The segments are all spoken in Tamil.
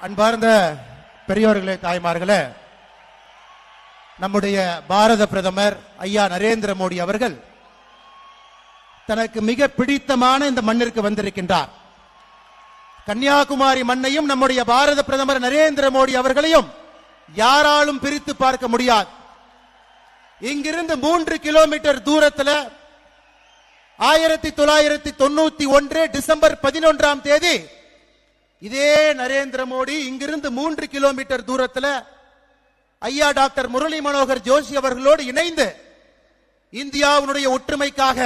அன்பார்ந்த பெரியோர்களே தாய்மார்களே நம்முடைய பாரத பிரதமர் ஐயா நரேந்திர மோடி அவர்கள் தனக்கு மிக பிடித்தமான இந்த மண்ணிற்கு வந்திருக்கின்றார். கன்னியாகுமரி மண்ணையும் நம்முடைய பாரத பிரதமர் நரேந்திர மோடி அவர்களையும் யாராலும் பிரித்து பார்க்க முடியாது. இங்கிருந்து மூன்று கிலோமீட்டர் தூரத்துல ஆயிரத்தி தொள்ளாயிரத்தி தொண்ணூத்தி ஒன்று டிசம்பர் பதினொன்றாம் தேதி இதே நரேந்திர மோடி இங்கிருந்து மூன்று கிலோமீட்டர் தூரத்துல ஐயா டாக்டர் முரளி மனோகர் ஜோஷி அவர்களோடு இணைந்து இந்தியாவினுடைய ஒற்றுமைக்காக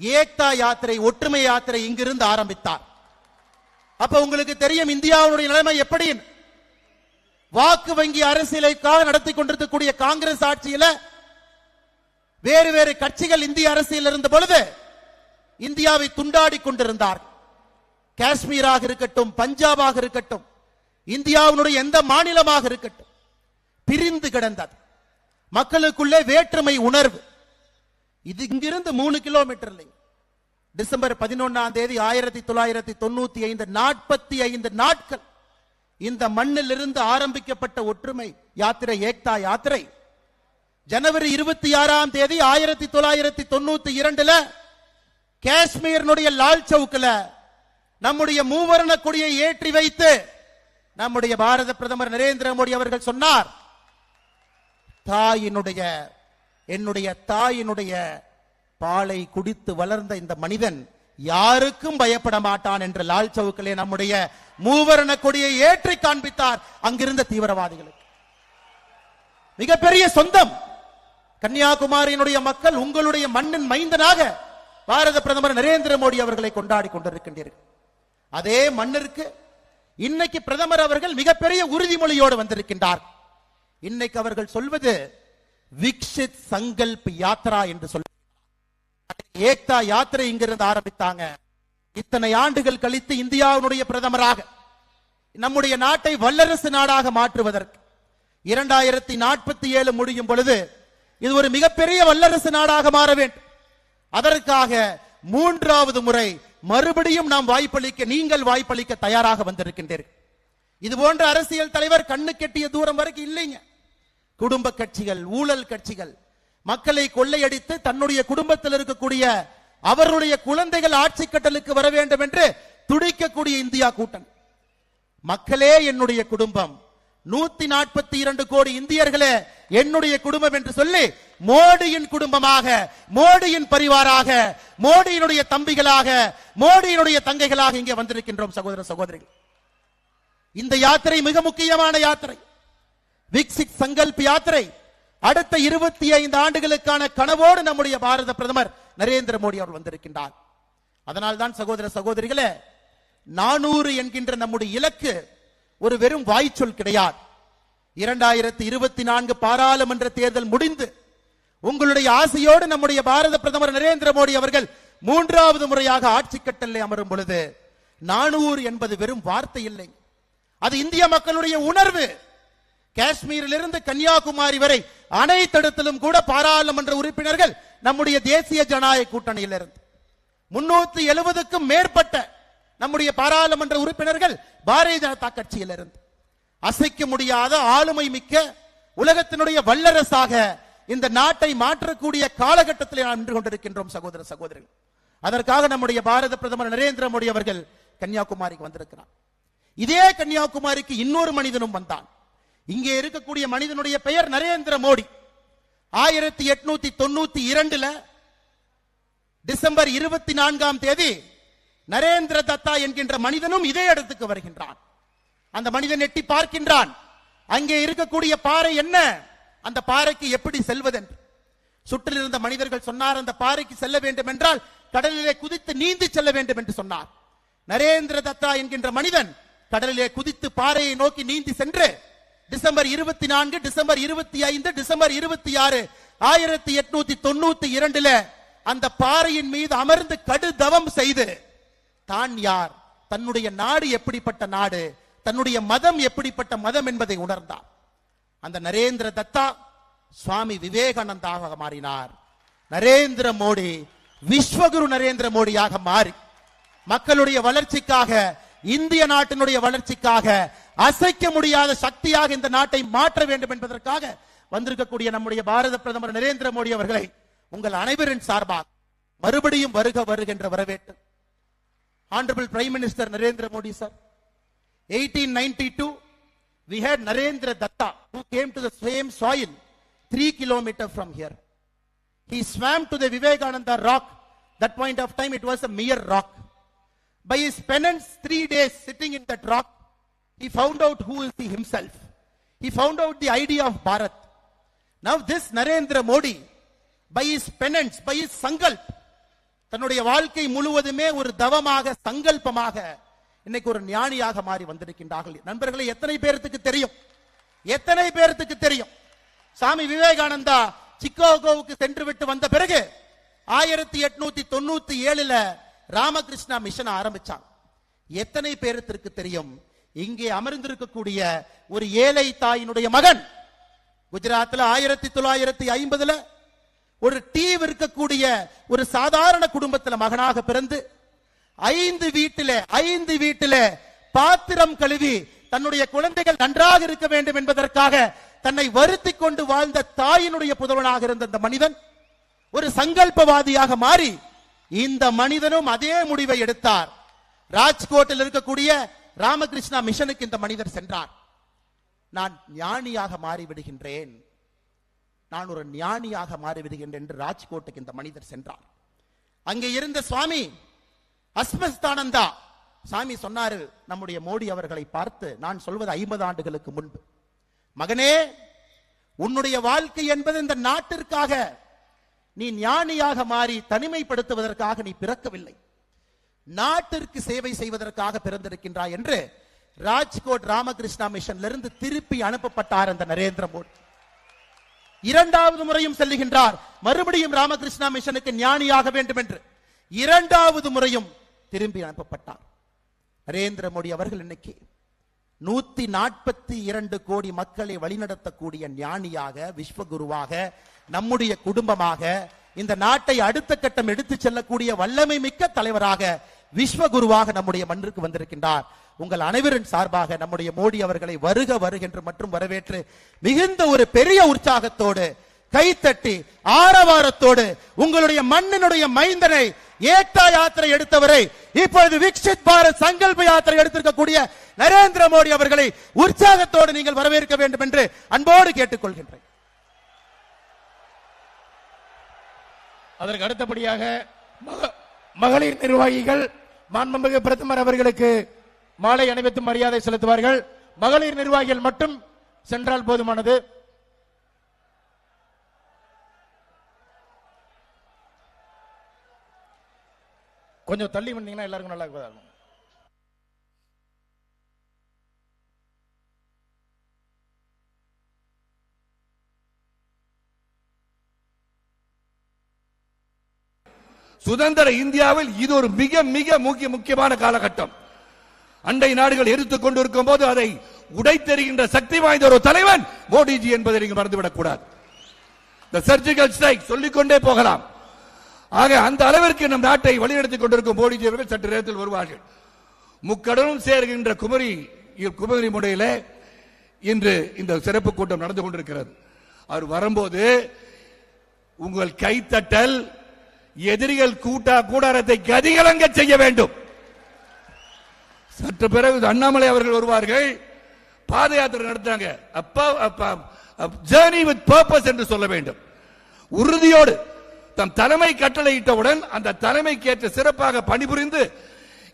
ஏக்தா யாத்திரை ஒற்றுமை யாத்திரை இங்கிருந்து ஆரம்பித்தார். அப்ப உங்களுக்கு தெரியும் இந்தியாவுடைய நிலைமை எப்படி? வாக்கு வங்கி அரசியலுக்காக நடத்தி கொண்டிருக்கக்கூடிய காங்கிரஸ் ஆட்சியில வேறு வேறு கட்சிகள் இந்திய அரசியல் இருந்த பொழுது இந்தியாவை துண்டாடி கொண்டிருந்தார் காஷ்மீராக இருக்கட்டும் பஞ்சாபாக இருக்கட்டும் இந்தியாவினுடைய எந்த மாநிலமாக இருக்கட்டும் பிரிந்து கிடந்தது. மக்களுக்குள்ளே வேற்றுமை உணர்வு. இது இங்கிருந்து மூணு கிலோமீட்டர் இல்லைங்க டிசம்பர் பதினொன்னாம் தேதி ஆயிரத்தி தொள்ளாயிரத்தி தொண்ணூத்தி ஐந்து நாற்பத்தி ஐந்து நாட்கள் இந்த மண்ணில் இருந்து ஆரம்பிக்கப்பட்ட ஒற்றுமை யாத்திரை ஏக்தா யாத்திரை. ஜனவரி இருபத்தி ஆறாம் தேதி ஆயிரத்தி தொள்ளாயிரத்தி தொண்ணூத்தி இரண்டுல காஷ்மீரினுடைய லால் சவுக்கில் நம்முடைய மூவர்ண கொடியை ஏற்றி வைத்து நம்முடைய பாரத பிரதமர் நரேந்திர மோடி அவர்கள் சொன்னார் தாயினுடைய என்னுடைய தாயினுடைய பாலை குடித்து வளர்ந்த இந்த மனிதன் யாருக்கும் பயப்பட மாட்டான் என்று லால் சவுக்கிலே நம்முடைய மூவர்ண கொடியை ஏற்றி காண்பித்தார் அங்கிருந்த தீவிரவாதிகளுக்கு. மிகப்பெரிய சொந்தம். கன்னியாகுமரியினுடைய மக்கள் உங்களுடைய மண்ணின் மைந்தனாக பாரத பிரதமர் நரேந்திர மோடி அவர்களை கொண்டாடி கொண்டிருக்கின்றீர்கள். அதே மண்ணிற்கு இன்னைக்கு பிரதமர் அவர்கள் மிகப்பெரிய உறுதிமொழியோடு வந்திருக்கின்றார். இன்னைக்கு அவர்கள் சொல்வது விக்ஷித் சங்கல்ப் யாத்ரா என்று சொல்ல ஏக்தா யாத்திரை இங்கிருந்து ஆரம்பித்தாங்க. இத்தனை ஆண்டுகள் கழித்து இந்தியாவினுடைய பிரதமராக நம்முடைய நாட்டை வல்லரசு நாடாக மாற்றுவதற்கு இரண்டாயிரத்தி நாற்பத்தி ஏழு முடியும் பொழுது இது ஒரு மிகப்பெரிய வல்லரசு நாடாக மாற வேண்டும். அதற்காக மூன்றாவது முறை மறுபடியும் நாம் வாய்ப்பளிக்க நீங்கள் வாய்ப்பளிக்க தயாராக வந்திருக்கின்றீர்கள். இது போன்ற அரசியல் தலைவர் கண்ணு கெட்டிய தூரம் வரைக்கும் இல்லைங்க. குடும்ப கட்சிகள் ஊழல் கட்சிகள் மக்களை கொள்ளையடித்து தன்னுடைய குடும்பத்தில் இருக்கக்கூடிய அவர்களுடைய குழந்தைகள் ஆட்சி கட்டலுக்கு வர வேண்டும் என்று துடிக்கக்கூடிய இந்தியா கூட்டம் மக்களே என்னுடைய குடும்பம். நூத்தி நாற்பத்தி இரண்டு கோடி இந்தியர்களே என்னுடைய குடும்பம் என்று சொல்லி மோடியின் குடும்பமாக மோடியின் பரிவாராக மோடியினுடைய தம்பிகளாக மோடியினுடைய தங்கைகளாக இங்கே வந்திருக்கின்றோம் சகோதர சகோதரிகள். இந்த யாத்திரை மிக முக்கியமான யாத்திரை. விக்சித் சங்கல்ப் யாத்திரை அடுத்த இருபத்தி ஐந்து ஆண்டுகளுக்கான கனவோடு நம்முடைய பாரத பிரதமர் நரேந்திர மோடி அவர் வந்திருக்கின்றார். அதனால் தான் சகோதர சகோதரிகளே நானூறு என்கின்ற நம்முடைய இலக்கு ஒரு வெறும் வாய்ச்சொல் கிடையாது. இரண்டாயிரத்தி இருபத்தி நான்கு பாராளுமன்ற தேர்தல் முடிந்து உங்களுடைய ஆசையோடு நம்முடைய பாரத பிரதமர் நரேந்திர மோடி அவர்கள் மூன்றாவது முறையாக ஆட்சி கட்டளை அமரும் பொழுது நானூறு என்பது வெறும் வார்த்தை இல்லை. அது இந்திய மக்களுடைய உணர்வு. காஷ்மீரிலிருந்து கன்னியாகுமரி வரை அனைத்திடத்திலும் கூட பாராளுமன்ற உறுப்பினர்கள் நம்முடைய தேசிய ஜனநாயக கூட்டணியிலிருந்து. முன்னூத்தி எழுபதுக்கும் மேற்பட்ட நம்முடைய பாராளுமன்ற உறுப்பினர்கள் பாரதிய ஜனதா கட்சியிலிருந்து. அசைக்க முடியாத ஆளுமை மிக்க உலகத்தினுடைய வல்லரசாக இந்த நாட்டை மாற்றக்கூடிய காலகட்டத்தில் நாம் நின்று கொண்டிருக்கின்றோம் சகோதர சகோதரிகள். அதற்காக நம்முடைய பாரத பிரதமர் நரேந்திர மோடி அவர்கள் கன்னியாகுமரிக்கு வந்திருக்கிறார். இதே கன்னியாகுமரிக்கு இன்னொரு மனிதனும் வந்தான். இங்கே இருக்கக்கூடிய மனிதனுடைய பெயர் நரேந்திர மோடி. ஆயிரத்தி எட்நூத்தி தொண்ணூத்தி இரண்டுல டிசம்பர் இருபத்தி நான்காம் தேதி நரேந்திர தத்தா என்கின்ற மனிதனும் இதே இடத்துக்கு வருகின்றான். அந்த மனிதன் எட்டி பார்க்கின்றான். அங்கே இருக்கக்கூடிய பாறை என்ன? அந்த பாறைக்கு எப்படி செல்வதென்று? சுற்றில் இருந்த மனிதர்கள் சொன்னார் அந்த பாறைக்கு செல்ல வேண்டும் என்றால் கடலிலே குதித்து நீந்தி செல்ல வேண்டும் என்று சொன்னார். நரேந்திர தத்தா என்கின்ற மனிதன் கடலிலே குதித்து பாறையை நோக்கி நீந்தி சென்று டிசம்பர் இருபத்தி நான்கு டிசம்பர் இருபத்தி ஐந்து டிசம்பர் இருபத்தி ஆறு ஆயிரத்தி எட்நூத்தி தொண்ணூத்தி இரண்டுல அந்த பாறையின் மீது அமர்ந்து கடுதவம் செய்து தான் யார்? தன்னுடைய நாடு எப்படிப்பட்ட நாடு? தன்னுடைய மதம் எப்படிப்பட்ட மதம் என்பதை உணர்ந்தார் அந்த நரேந்திர தத்தா சுவாமி விவேகானந்தாக மாறினார். நரேந்திர மோடி விஸ்வகுரு நரேந்திர மோடியாக மாறி மக்களுடைய வளர்ச்சிக்காக இந்திய நாட்டினுடைய வளர்ச்சிக்காக அசைக்க முடியாத சக்தியாக இந்த நாட்டை மாற்ற வேண்டும் என்பதற்காக வந்திருக்கக்கூடிய நம்முடைய பாரத பிரதமர் நரேந்திர மோடி அவர்களை உங்கள் அனைவரின் சார்பாக மறுபடியும் வருக வருகின்ற வரவேற்று honourable prime minister Narendra Modi sir eighteen ninety two we had Narendra Datta who came to the same soil three kilometers from here. He swam to the Vivekananda rock. That point of time it was a mere rock. By his penance, three days sitting in that rock, he found out who is he himself. He found out the idea of Bharat. Now this Narendra Modi, by his penance, by his sankalp, தன்னுடைய வாழ்க்கை முழுவதுமே ஒரு தவமாக சங்கல்பமாக இன்னைக்கு ஒரு ஞானியாக மாறி வந்திருக்கின்றார்கள். நண்பர்களே எத்தனை பேர்த்துக்கு தெரியும்? எத்தனை பேர்த்துக்கு தெரியும்? சாமி விவேகானந்தா சிக்காகோவுக்கு சென்று விட்டு வந்த பிறகு ஆயிரத்தி எட்நூத்தி தொண்ணூத்தி ஏழுல ராமகிருஷ்ணா மிஷன் ஆரம்பிச்சாங்க எத்தனை பேர்த்திற்கு தெரியும்? இங்கே அமர்ந்திருக்கக்கூடிய ஒரு ஏழை தாயினுடைய மகன். குஜராத்தில் ஆயிரத்தி தொள்ளாயிரத்தி ஐம்பதுல ஒரு டீ விற்கக்கூடிய ஒரு சாதாரண குடும்பத்துல மகனாக பிறந்து ஐந்து வீட்டில ஐந்து வீட்டில பாத்திரம் கழுவி தன்னுடைய குழந்தைகள் நன்றாக இருக்க வேண்டும் என்பதற்காக தன்னை வருத்தி கொண்டு வாழ்ந்த தாயினுடைய புதல்வனாக இருந்த இந்த மனிதன் ஒரு சங்கல்பவாதியாக மாறி இந்த மனிதனும் அதே முடிவை எடுத்தார். ராஜ்கோட்டில் இருக்கக்கூடிய ராமகிருஷ்ணா மிஷனுக்கு இந்த மனிதர் சென்றார். நான் ஞானியாக மாறி விடுகின்றேன் நான் ஒரு ஞானியாக மாறிவிடுகின்றேன் என்று ராஜ்கோட்டுக்கு இந்த மனிதர் சென்றார். அங்கே இருந்த சுவாமி அஸ்மஸ்தானந்தா சாமி சொன்னாரு நம்முடைய மோடி அவர்களை பார்த்து நான் சொல்வது ஐம்பது ஆண்டுகளுக்கு முன்பு. மகனே உன்னுடைய வாழ்க்கை என்பது இந்த நாட்டிற்காக. நீ ஞானியாக மாறி தனிமைப்படுத்துவதற்காக நீ பிறக்கவில்லை. நாட்டிற்கு சேவை செய்வதற்காக பிறந்திருக்கின்றாய் என்று ராஜ்கோட் ராமகிருஷ்ணா மிஷன்ல இருந்து திருப்பி அனுப்பப்பட்டார் அந்த நரேந்திர மோடி. இரண்டாவது முறையும் செல்லுகின்றார். மறுபடியும் ராமகிருஷ்ணா மிஷனுக்கு ஞானியாக வேண்டும் என்று இரண்டாவது முறையும் திரும்பி அனுப்பப்பட்டார் நரேந்திர மோடி அவர்கள் இன்னைக்கு நூத்தி நாற்பத்தி இரண்டு கோடி மக்களை வழிநடத்தக்கூடிய ஞானியாக விஸ்வகுருவாக நம்முடைய குடும்பமாக இந்த நாட்டை அடுத்த கட்டம் எடுத்து செல்லக்கூடிய வல்லமை மிக்க தலைவராக விஸ்வகுருவாக நம்முடைய மண்ணிற்கு வந்திருக்கின்றார். உங்கள் அனைவரின் சார்பாக நம்முடைய மோடி அவர்களை வருக வருகின்ற மற்றும் வரவேற்று மிகுந்த ஒரு பெரிய உற்சாகத்தோடு கைத்தட்டி ஆரவாரத்தோடு உங்களுடைய மண்ணினுடைய மைந்தனை ஏட்டா யாத்திரை எடுத்தவரை இப்பொழுது விக்ஷித் பாரத் சங்கல்ப யாத்திரை எடுத்திருக்கக்கூடிய நரேந்திர மோடி அவர்களை உற்சாகத்தோடு நீங்கள் வரவேற்க வேண்டும் என்று அன்போடு கேட்டுக்கொள்கின்றேன். அதற்கு அடுத்தபடியாக மக- மகளிர் நிர்வாகிகள் மாண்புமிகு பிரதமர் அவர்களுக்கு மாலை அணிவித்து மரியாதை செலுத்துவார்கள். மகளிர் நிர்வாகிகள் மட்டும் சென்றால் போதுமானது. கொஞ்சம் தள்ளி வந்தீங்கன்னா எல்லாருக்கும் நல்லா இருக்கும் சுதந்திர இந்தியாவில் இது ஒரு மிக மிக முக்கிய முக்கியமான காலகட்டம். அண்டை நாடுகள் எதிர்த்துக் கொண்டிருக்கும் போது அதை உடைத்தெறிகின்ற சக்தி வாய்ந்த ஒரு தலைவன் மோடிஜி என்பதை நீங்க மறந்துவிடக் கூடாது சர்ஜிக்கல் ஸ்ட்ரைக் சொல்லிக்கொண்டே போகலாம். ஆக அந்த அளவிற்கு நம் நாட்டை வழிநடத்திக் கொண்டிருக்கும் மோடிஜி அவர்கள் சற்று நேரத்தில் வருவார்கள். முக்கடலும் சேர்கின்ற குமரி குமரி முனையிலே இன்று இந்த சிறப்பு கூட்டம் நடந்து கொண்டிருக்கிறது. அவர் வரும்போது உங்கள் கைத்தட்டல் எதிரிகள் கூட்டா கூடாரத்தை கதிகலங்க செய்ய வேண்டும். சற்று பிறகு அண்ணாமலை அவர்கள் வருவார்கள். பாத யாத்திரை நடத்தாங்க அப்பா ஜேர்னி வித் பர்பஸ் என்று சொல்ல வேண்டும். உறுதியோடு தம் தலைமை கட்டளையிட்டவுடன் அந்த தலைமைக்கேற்ற சிறப்பாக பணிபுரிந்து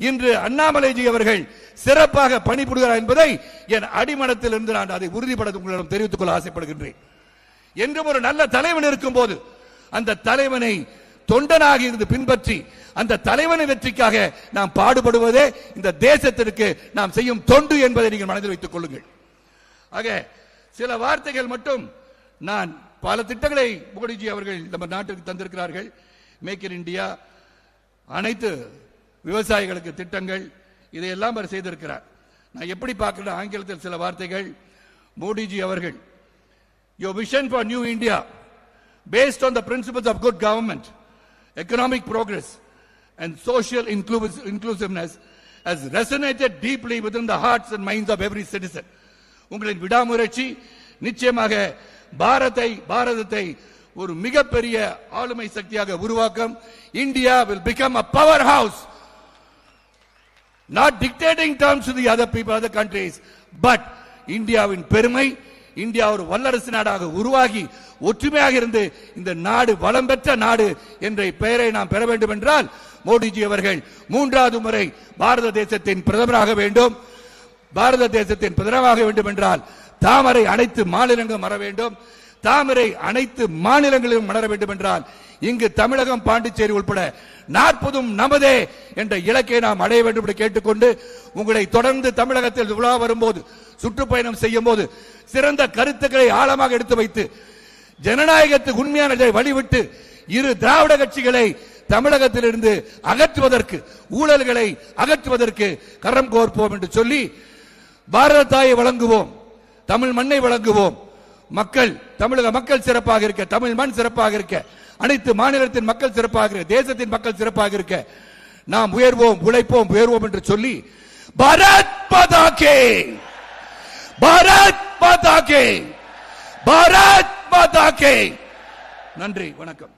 இன்று அண்ணாமலைஜி அவர்கள் சிறப்பாக பணிபுரிகிறார் என்பதை என் அடிமனத்தில் இருந்து நான் அதை உறுதிப்பட உங்களிடம் தெரிவித்துக் கொள்ள ஆசைப்படுகின்றேன். என்றும் ஒரு நல்ல தலைவன் இருக்கும் போது அந்த தலைவனை தொண்டனாக இருந்து பின்பற்றி அந்த தலைவனை வெற்றிக்காக நாம் பாடுபடுவதே இந்த தேசத்திற்கு நாம் செய்யும் தொண்டு என்பதை நீங்கள் மனதில் வைத்துக் கொள்ளுங்கள். ஆக சில வார்த்தைகள் மட்டும் நான் பல திட்டங்களை மோடிஜி அவர்கள் நம்ம நாட்டிற்கு தந்திருக்கிறார்கள் மேக் இன் இண்டியா அனைத்து விவசாயிகளுக்கு திட்டங்கள் இதையெல்லாம் அவர் செய்திருக்கிறார் நான் எப்படி பார்க்கணும் ஆங்கிலத்தில் சில வார்த்தைகள் மோடிஜி அவர்கள் your vision for new India based on the principles of good government economic progress and social inclusiveness has resonated deeply with in the hearts and minds of every citizen உங்களின் விடாமுயற்சி நிச்சயமாக பாரத்தை பாரதத்தை ஒரு மிகப்பெரிய ஆளுமை சக்தியாக உருவாக்கும். India will become a power house not terms to the other people, other countries but இந்தியாவின் பெருமை இந்தியா ஒரு வல்லரசு நாடாக உருவாகி ஒற்றுமையாக இருந்து இந்த நாடு வளம் பெற்ற நாடு என்ற பெயரை நாம் பெற வேண்டும் என்றால் மோடிஜி அவர்கள் மூன்றாவது முறை பாரத தேசத்தின் பிரதமராக வேண்டும். பாரத தேசத்தின் பிரதமராக வேண்டும் என்றால் தாமரை அனைத்து மாநிலங்களும் வர வேண்டும். தாமரை அனைத்து மாநிலங்களிலும் மலர வேண்டும் என்றால் இங்கு தமிழகம் பாண்டிச்சேரி உள்பட நாற்பதும் நமதே என்ற இலக்கை நாம் அடைய வேண்டும் என்று கேட்டுக்கொண்டு உங்களை தொடர்ந்து தமிழகத்தில் உலா வரும்போது சுற்றுப்பயணம் செய்யும் போது சிறந்த கருத்துக்களை ஆழமாக எடுத்து வைத்து ஜனநாயகத்துக்கு உண்மையான வழிவிட்டு இரு திராவிட கட்சிகளை தமிழகத்திலிருந்து அகற்றுவதற்கு ஊழல்களை அகற்றுவதற்கு கரம் கோர்ப்போம் என்று சொல்லி பாரத தாயை வழங்குவோம். தமிழ் மண்ணை வழங்குவோம். மக்கள் தமிழக மக்கள் சிறப்பாக இருக்க தமிழ் மண் சிறப்பாக இருக்க அனைத்து மாநிலத்தின் மக்கள் சிறப்பாக இருக்க தேசத்தின் மக்கள் சிறப்பாக இருக்க நாம் உயர்வோம் உழைப்போம் உயர்வோம் என்று சொல்லி பரத் பதாகே கே! பதாகே பரத் பதாகே கே! நன்றி வணக்கம்.